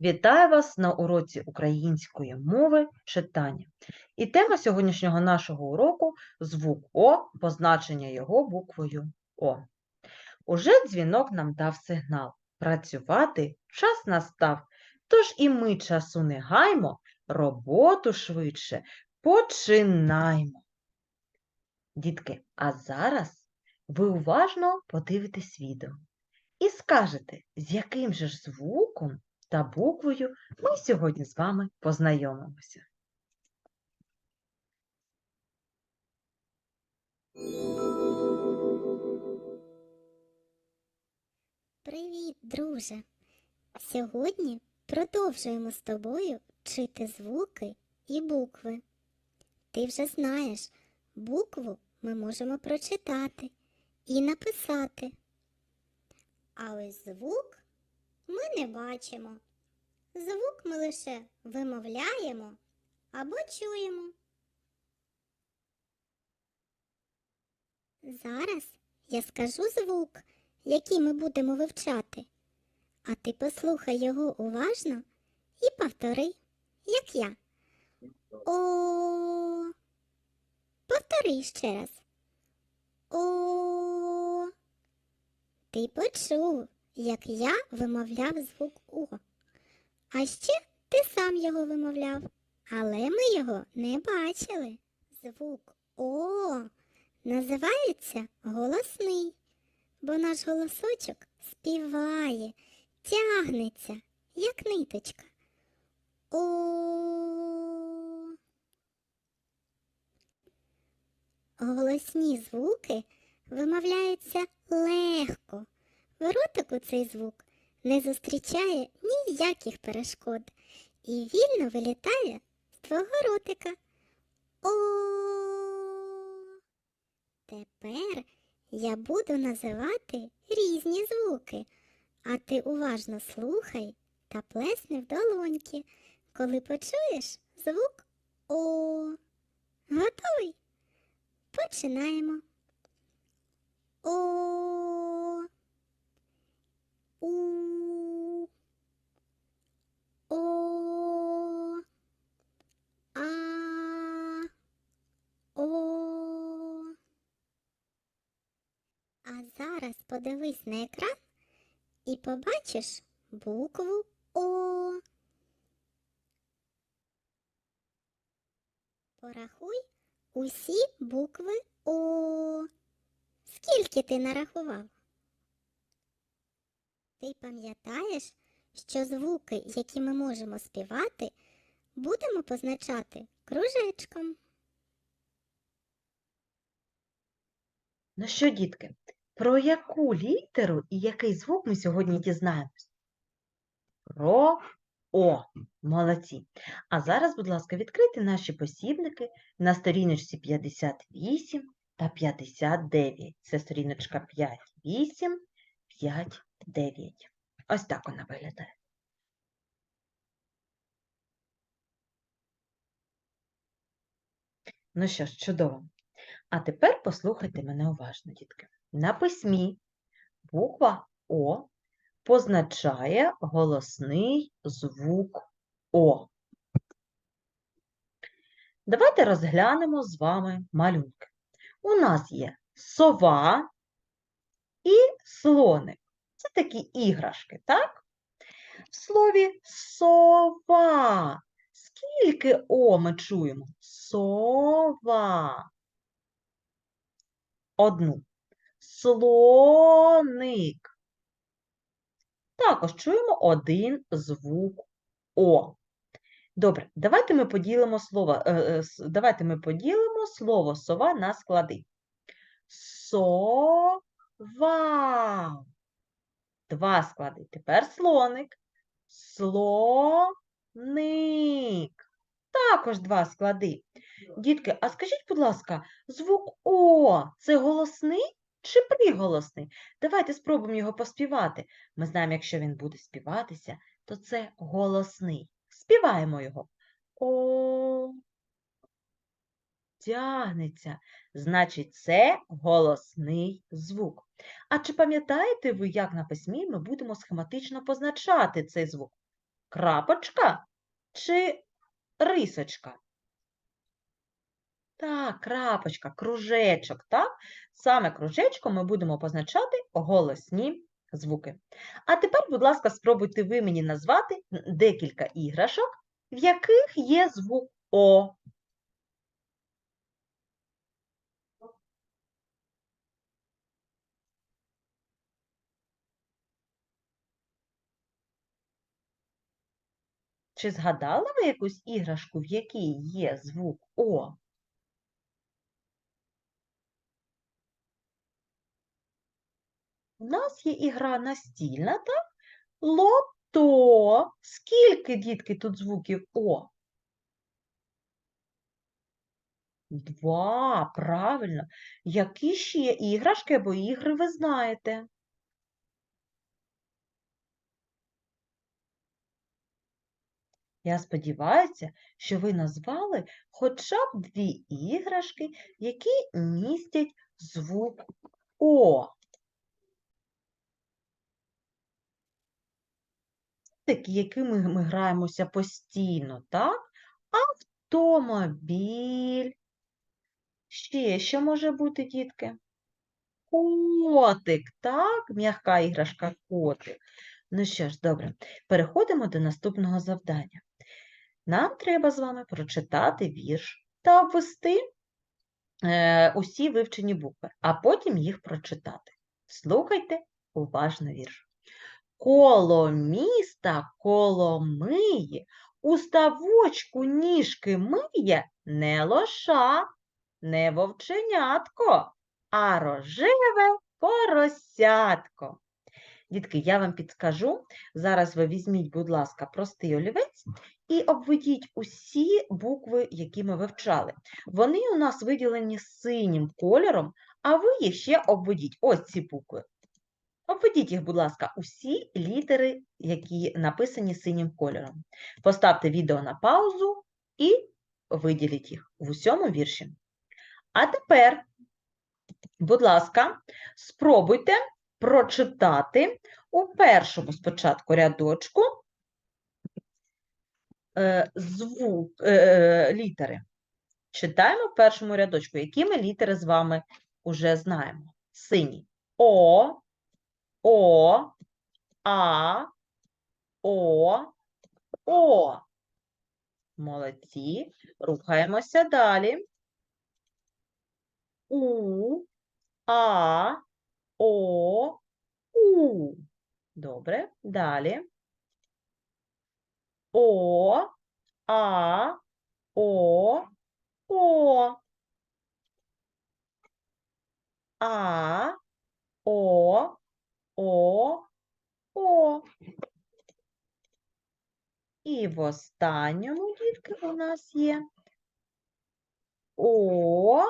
Вітаю вас на уроці української мови читання. І тема сьогоднішнього нашого уроку звук О, позначення його буквою О. Уже дзвінок нам дав сигнал. Працювати час настав, тож і ми часу не гаймо, роботу швидше починаймо. Дітки, а зараз ви уважно подивитесь відео і скажете, з яким же ж звуком та буквою ми сьогодні з вами познайомимося. Привіт, друже! Сьогодні продовжуємо з тобою вчити звуки і букви. Ти вже знаєш, букву ми можемо прочитати і написати. А ось звук ми не бачимо. Звук ми лише вимовляємо або чуємо. Зараз я скажу звук, який ми будемо вивчати. А ти послухай його уважно і повтори, як я. О. Повтори ще раз. О. Ти почув, як я вимовляв звук О. А ще ти сам його вимовляв, але ми його не бачили. Звук О називається голосний бо наш голосочок співає, тягнеться, як ниточка. О. Голосні звуки вимовляються легко. В ротику цей звук не зустрічає ніяких перешкод і вільно вилітає з твого ротика. О. Тепер я буду називати різні звуки, а ти уважно слухай та плесни в долоньки, коли почуєш звук О. Готовий? Починаємо. О. У. О. А. О. А зараз подивись на екран і побачиш букву О. Порахуй усі букви О. Скільки ти нарахував? Ти пам'ятаєш, що звуки, які ми можемо співати, будемо позначати кружечком. Ну що, дітки, про яку літеру і який звук ми сьогодні дізнаємось? Про О. Молодці. А зараз, будь ласка, відкрийте наші посібники на сторіночці 58 та 59. Це сторіночка 5, 8, 5, 9. Ось так вона виглядає. Ну що ж, чудово. А тепер послухайте мене уважно, дітки. На письмі буква О позначає голосний звук О. Давайте розглянемо з вами малюнки. У нас є сова і слоник. Це такі іграшки, так? В слові сова. Скільки О ми чуємо? Сова. Одну. Слоник. Також чуємо один звук О. Добре, давайте ми поділимо слово, е, е, давайте ми поділимо слово сова на склади. Сова. Два склади. Тепер слоник. Слоник. Також два склади. Дітки, а скажіть, будь ласка, звук О це голосний чи приголосний? Давайте спробуємо його поспівати. Ми знаємо, якщо він буде співатися, то це голосний. Співаємо його. О. Тягнеться. Значить, це голосний звук. А чи пам'ятаєте ви, як на письмі ми будемо схематично позначати цей звук? Крапочка чи рисочка? Так, крапочка, кружечок, так? Саме кружечком ми будемо позначати голосні звуки. А тепер, будь ласка, спробуйте ви мені назвати декілька іграшок, в яких є звук О. Чи згадали ви якусь іграшку, в якій є звук О? У нас є ігра настільна, так? Лото. Скільки, дітки, тут звуків О? Два, правильно. Які ще іграшки або ігри ви знаєте? Я сподіваюся, що ви назвали хоча б дві іграшки, які містять звук О. Такі, якими ми граємося постійно, так? Автомобіль. Ще що може бути, дітки? Котик, так? М'яка іграшка котик. Ну що ж, добре, переходимо до наступного завдання. Нам треба з вами прочитати вірш та обвести е, усі вивчені букви, а потім їх прочитати. Слухайте уважно вірш. Коло міста коло миє, у ставочку ніжки миє не лоша, не вовченятко, а рожеве поросятко. Дітки, я вам підскажу. Зараз ви візьміть, будь ласка, простий олівець і обведіть усі букви, які ми вивчали. Вони у нас виділені синім кольором, а ви їх ще обведіть. Ось ці букви. Обведіть їх, будь ласка, усі літери, які написані синім кольором. Поставте відео на паузу і виділіть їх в усьому вірші. А тепер, будь ласка, спробуйте прочитати у першому спочатку рядочку звук, е, літери. Читаємо в першому рядочку, які ми літери з вами вже знаємо. Синій. О, О, А, О, О. Молодці. Рухаємося далі. У, А, О, У. Добре. Далі. О, А, О, О. А, О, О, О. І в останньому, дітки, у нас є О,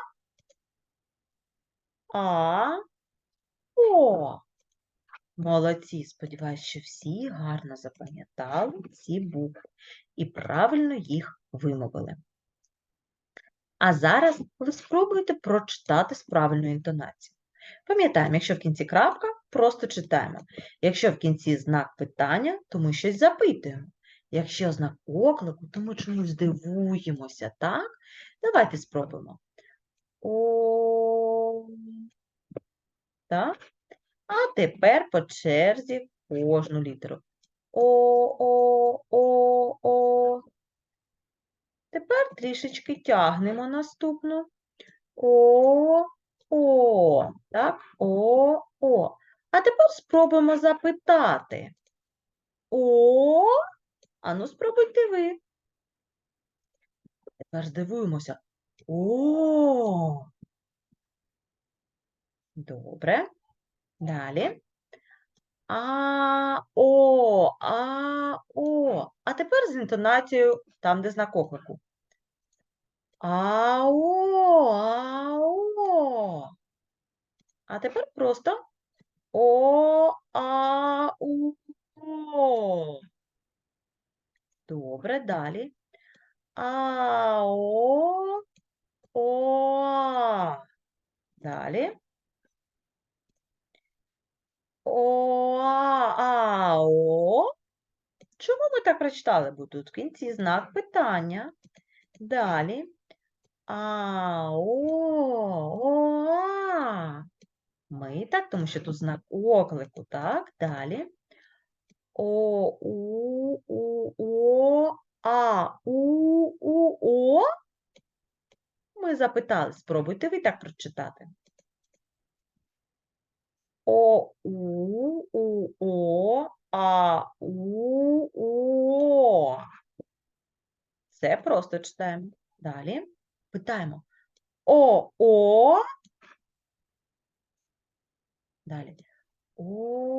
А, О. Молодці, сподіваюсь, що всі гарно запам'ятали ці букви і правильно їх вимовили. А зараз ви спробуєте прочитати з правильною інтонацією. Пам'ятаємо, якщо в кінці крапка, просто читаємо. Якщо в кінці знак питання, то ми щось запитуємо. Якщо знак оклику, то ми чомусь здивуємося, так? Давайте спробуємо. О. Так? А тепер по черзі кожну літеру. О, о, о, о. Тепер трішечки тягнемо наступну. О, о. Так, о, о. А тепер спробуємо запитати. О, ану спробуйте ви. Тепер здивуємося. О. Добре. Далі. А, о, а, о. А тепер з інтонацією там, де знак оклику. Ао, ао. А тепер просто о, а, у, о. Добре, далі. Ао, о. Далі. О, а, о. Чому ми так прочитали, бо тут в кінці знак питання. Далі. А, о, о, а. Ми так, тому що тут знак оклику, так? Далі. О, у, у, о, а, у, у, о. Ми запитали, спробуйте ви так прочитати. О, у, у, о, а, у, о. Це просто читаємо. Далі питаємо. О, о. Далі. О,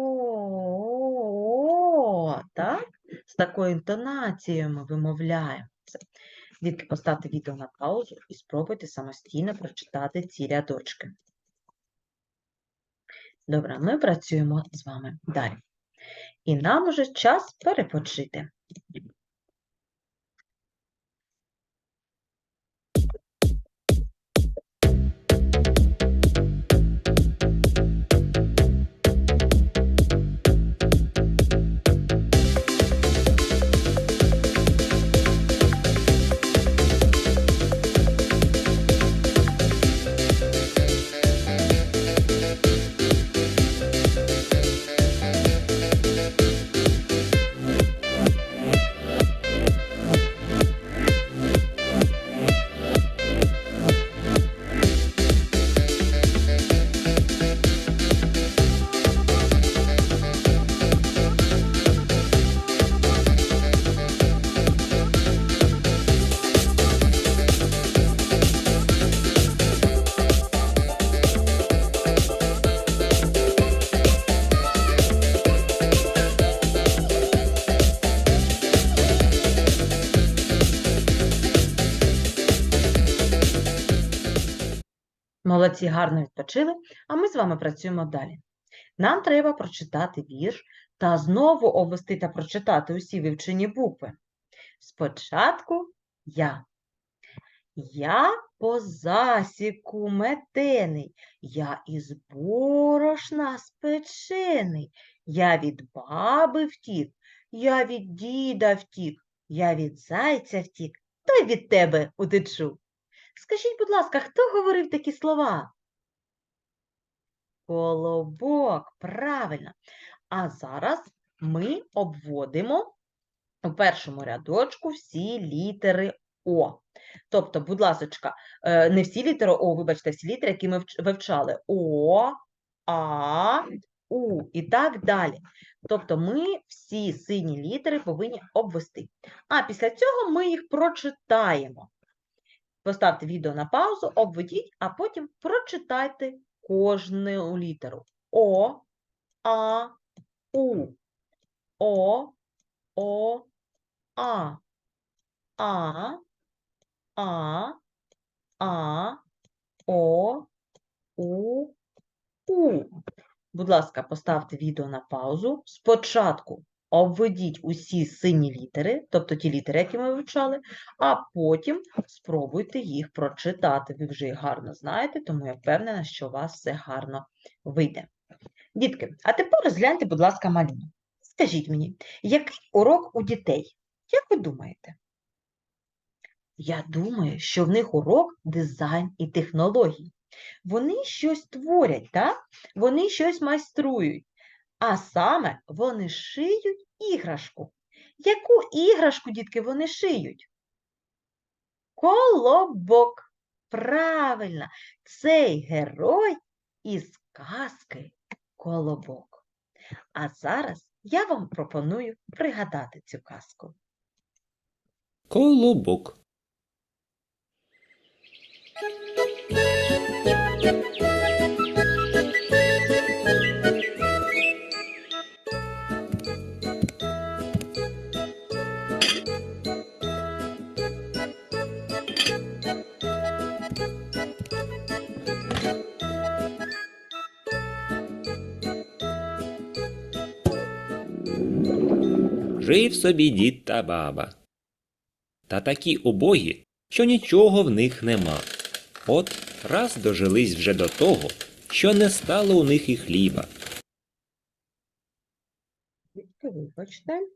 так? З такою інтонацією ми вимовляємо це. Поставте відео на паузу і спробуйте самостійно прочитати ці рядочки. Добре, ми працюємо з вами далі. І нам уже час перепочити. Молодці, гарно відпочили, а ми з вами працюємо далі. Нам треба прочитати вірш та знову обвести та прочитати усі вивчені букви. Спочатку я. Я по засіку метений, я із борошна спечений, я від баби втік, я від діда втік, я від зайця втік, то й від тебе утечу. Скажіть, будь ласка, хто говорив такі слова? Колобок, правильно. А зараз ми обводимо у першому рядочку всі літери О. Тобто, будь ласочка, е, не всі літери О, вибачте, всі літери, які ми вивчали. О, А, У і так далі. Тобто ми всі сині літери повинні обвести. А після цього ми їх прочитаємо. Поставте відео на паузу, обведіть, а потім прочитайте кожну літеру. О, А, У. О, О, А. А, А, А, О, У, У. Будь ласка, поставте відео на паузу. Спочатку обведіть усі сині літери, тобто ті літери, які ми вивчали, а потім спробуйте їх прочитати. Ви вже їх гарно знаєте, тому я впевнена, що у вас все гарно вийде. Дітки, а тепер розгляньте, будь ласка, малюнок. Скажіть мені, який урок у дітей? Як ви думаєте? Я думаю, що в них урок дизайн і технологій. Вони щось творять, так? Вони щось майструють. А саме вони шиють іграшку. Яку іграшку, дітки, вони шиють? Колобок. Правильно, цей герой із казки Колобок. А зараз я вам пропоную пригадати цю казку. Колобок. Жив собі дід та баба. Та такі убогі, що нічого в них нема. От раз дожились вже до того, що не стало у них і хліба. Вибачте.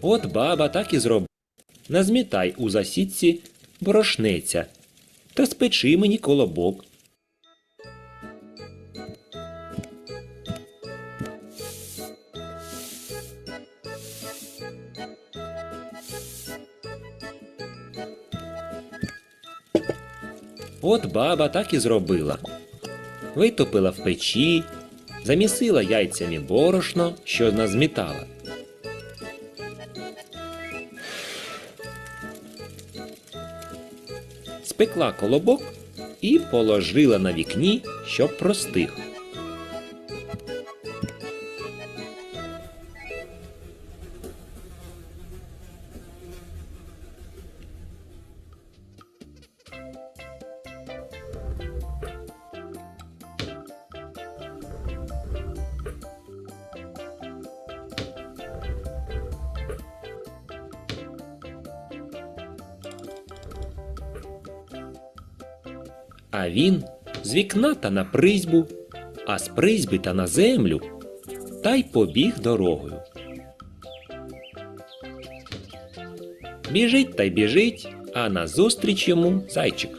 От баба так і зробила. Назмітай у засідці борошнеця та спечи мені колобок. От баба так і зробила. Витопила в печі, замісила яйцями борошно, що назмітала. Спекла колобок і положила на вікні, щоб простих. Вікна та на призьбу, а з призьби та на землю, та й побіг дорогою. Біжить та й біжить, а назустріч йому зайчик.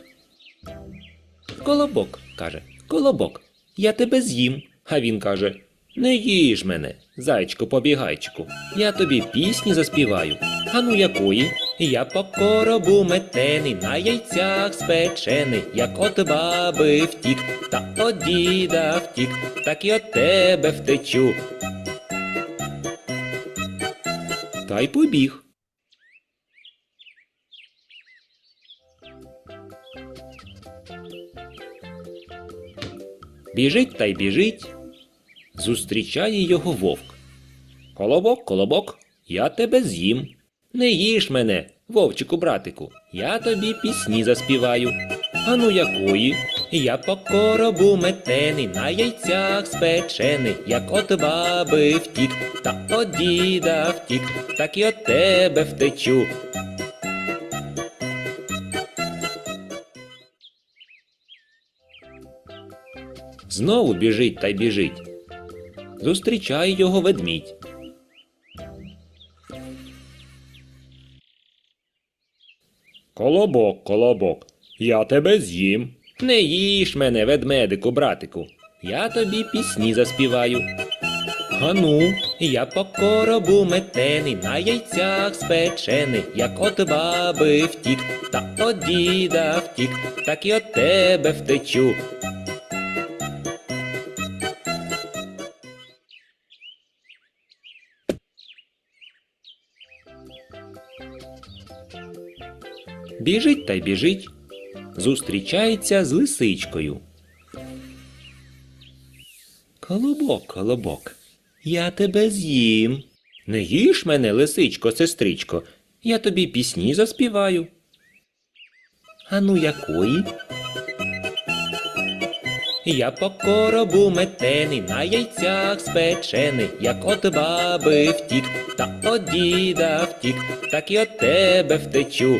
Колобок, каже, колобок, я тебе з'їм. А він каже: Не їж мене, зайчику побігайчику, я тобі пісні заспіваю. А ну якої? Я по коробу метений, на яйцях спечений, як от баби втік, та от діда втік, так і от тебе втечу. Та й побіг. Біжить та й біжить. Зустрічає його вовк. Колобок, колобок, я тебе з'їм. Не їж мене, вовчику братику, я тобі пісні заспіваю. А ну якої? Я по коробу метений, на яйцях спечений, як от баби втік, та от діда втік, так і от тебе втечу. Знову біжить та й біжить. Зустрічає його ведмідь. Колобок, колобок, я тебе з'їм. Не їж мене, ведмедику, братику. Я тобі пісні заспіваю. Ану, я по коробу метений, на яйцях спечений, як от баби втік, та от діда втік, так і от тебе втечу. Біжить та й біжить, зустрічається з лисичкою. Колобок, колобок, я тебе з'їм. Не їж мене, лисичко, сестричко, я тобі пісні заспіваю. А ну якої? Я по коробу метений, на яйцях спечений, як от баби втік, та от діда втік, так і от тебе втечу.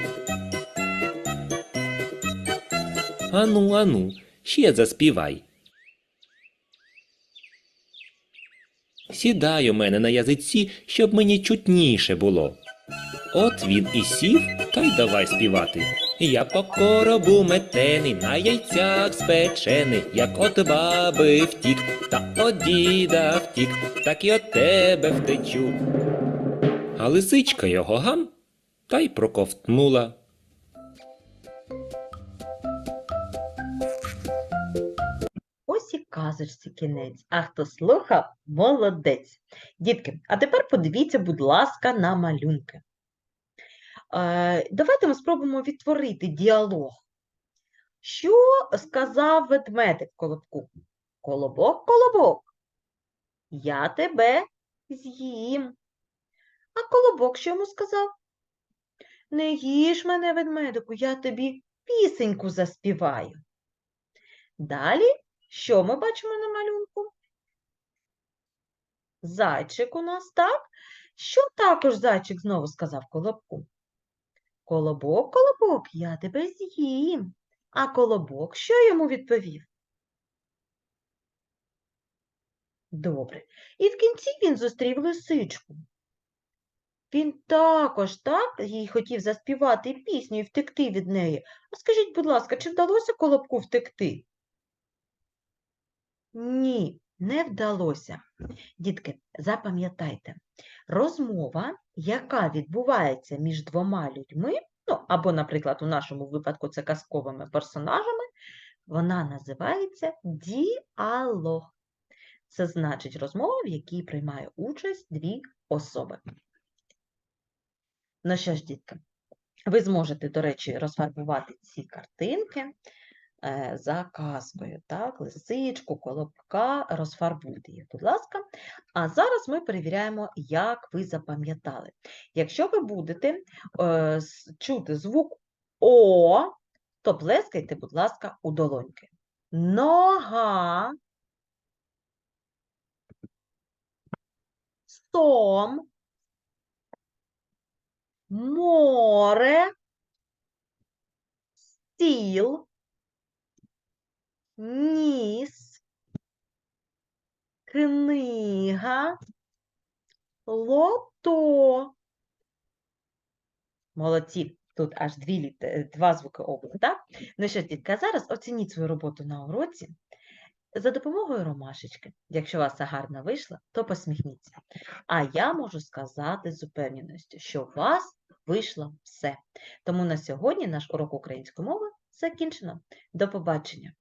Ану, ану, ще заспівай. Сідай у мене на язиці, щоб мені чутніше було. От він і сів, та й давай співати. Я по коробу метений, на яйцях спечений, як от баби втік, та от діда втік, так і от тебе втечу. А лисичка його гам та й проковтнула. Казочці кінець. А хто слухав, молодець. Дітки, а тепер подивіться, будь ласка, на малюнки. Е, давайте ми спробуємо відтворити діалог. Що сказав ведмедик колобку? Колобок, колобок, я тебе з'їм. А колобок що йому сказав? Не їж мене, ведмедику, я тобі пісеньку заспіваю. Далі що ми бачимо на малюнку? Зайчик у нас, так? Що також зайчик знову сказав колобку? Колобок, колобок, я тебе з'їм. А колобок що йому відповів? Добре. І в кінці він зустрів лисичку. Він також так їй хотів заспівати пісню і втекти від неї. А скажіть, будь ласка, чи вдалося колобку втекти? Ні, не вдалося. Дітки, запам'ятайте, розмова, яка відбувається між двома людьми, ну або, наприклад, у нашому випадку це казковими персонажами, вона називається діалог. Це значить розмова, в якій приймає участь дві особи. Ну що ж, дітки, ви зможете, до речі, розфарбувати ці картинки за казкою, так, лисичку, колобка, розфарбуйте їх, будь ласка. А зараз ми перевіряємо, як ви запам'ятали. Якщо ви будете е, чути звук О, то плескайте, будь ласка, у долоньки. Нога, сом, море, стіл, ніс, книга, лото. Молодці. Тут аж дві літе- два звуки О так? Ну що, ж, дітки, а зараз оцініть свою роботу на уроці за допомогою ромашечки. Якщо у вас це гарно вийшло, то посміхніться. А я можу сказати з упевненістю, що у вас вийшло все. Тому на сьогодні наш урок української мови закінчено. До побачення!